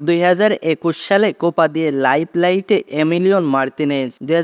দুই হাজার একুশ সালে কোপা দিয়ে লাইফ লাইটে এমিলিয়ন মার্তিনেজ দুই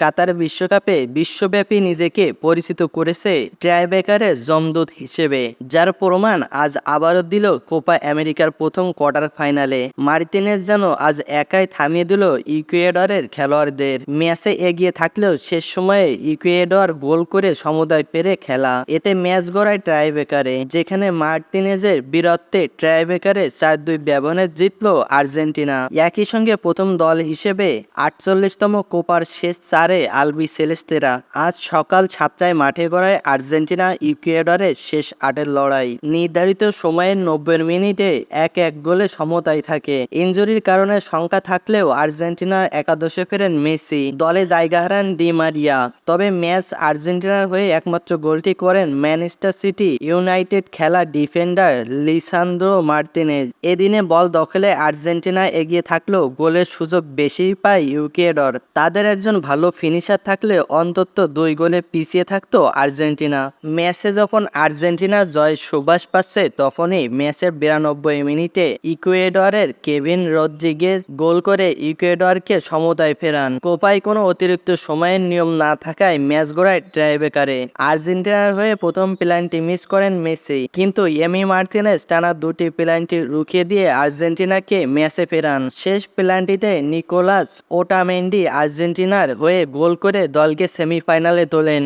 কাতার বিশ্বকাপে বিশ্বব্যাপী নিজেকে পরিচিত করেছে ট্রাইবেকারের জমদূত হিসেবে, যার প্রমাণ আজ আবারও দিল কোপা আমেরিকার প্রথম কোয়ার্টার ফাইনালে। মার্তিনেজ যেন আজ একাই থামিয়ে দিল ইকুয়েডরের খেলোয়াড়দের। ম্যাচে এগিয়ে থাকলেও শেষ সময়ে ইকুয়েডর গোল করে সমুদায় পেরে খেলা। এতে ম্যাচ গড়ায় ট্রাইবেকারে যেখানে মার্টিনেজের বীরত্বে ট্রাইবেকারে চার দুই ব্যবধানে জিতলো আর্জেন্টিনা। একই সঙ্গে প্রথম দল হিসেবে আটচল্লিশতম কোপার শেষ চারে আলবি সেলেস্তেরা আজ সকাল সাতটায় মাঠে গড়ায় আর্জেন্টিনা ইকুয়েডরের শেষ আটের লড়াই। নির্ধারিত সময়ের নব্বই মিনিটে এক এক গোলে সমতায় থাকে। ইনজুরির কারণে সংখ্যা থাকলেও আর্জেন্টিনার একাদশে ফেরেন মেসি। দলে জায়গা হারান ডি মারিয়া। তবে ম্যাচ আর্জেন্টিনার হয়ে একমাত্র গোলটি করেন ম্যানচেস্টার সিটি ইউনাইটেড খেলা ডিফেন্ডার লিসান্দ্রো মার্তিনেজ। এদিনে বল দখলে আর্জেন্টিনা এগিয়ে থাকলেও গোলের সুযোগ বেশি পায় ইউকেডর তাদের একজন ভালো ফিনিশার থাকলে অন্তত দুই গোলে পিছিয়ে থাকতো আর্জেন্টিনা। ম্যাচে যখন আর্জেন্টিনার জয় সুবাস পাচ্ছে, তখনই ম্যাচের বিরানব্বই মিনিটে ইকুয়েডরের কেভিন রদ্রিগেজ গোল করে ইকুয়েডরকে সমতায় ফেরান। কোপায় কোনো অতিরিক্ত সময়ের নিয়ম না থাকায় ম্যাচ গড়ায় ট্রাইবেকারে আর্জেন্টিনার হয়ে প্রথম প্ল্যানটি মিস করেন মেসি, কিন্তু এমি মার্টিনেজ টানা দুটি প্ল্যানটি রুখিয়ে দিয়ে আর্জেন্টিনাকে ম্যাচে ফেরান। শেষ প্ল্যানটিতে নিকোলাস ওটামেন্ডি আর্জেন্টিনার হয়ে গোল করে দলকে সেমিফাইনালে তোলেন।